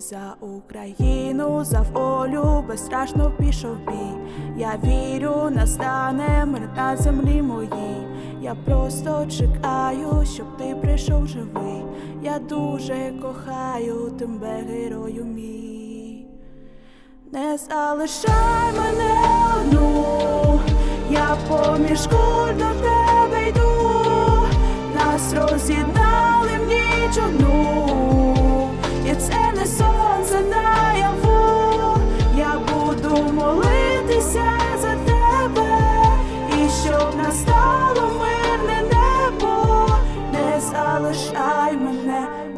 За Україну, за волю, безстрашно пішов бій. Я вірю, настане мир на землі моїй. Я просто чекаю, щоб ти прийшов живий. Я дуже кохаю тебе, герою мій. Не залишай мене одну, я поміж куль до тебе йду, нас роз'єднали в ніч одну,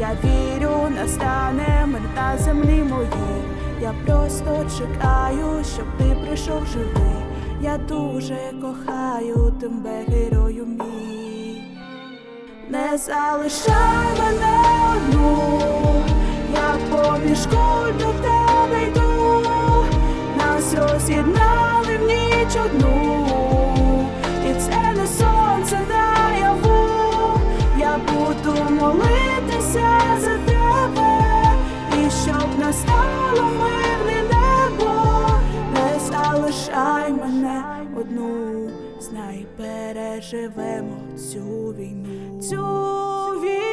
Я вірю, настане мир на землі моїй. Я просто чекаю, щоб ти прийшов живий. Я дуже кохаю тебе, герою мій. Не залишай мене одну, я поміж куль до тебе йду, нас роз'єднали в ніч одну, і це не сонце наяву, знай переживемо цю війну. Цю війну.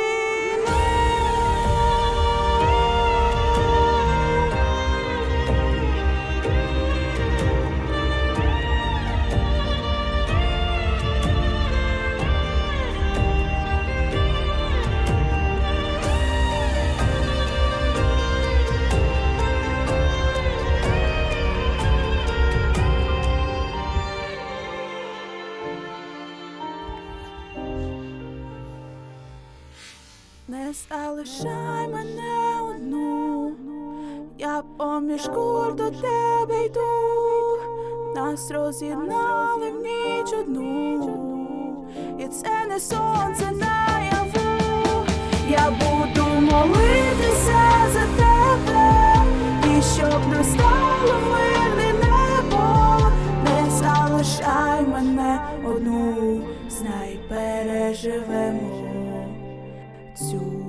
Не залишай мене одну, я поміж куль до тебе йду, нас роз'єднали в ніч одну, і це не сонце наяву, я буду молитися за тебе, і щоб настало мирне небо, не залишай мене одну, знай переживемо цю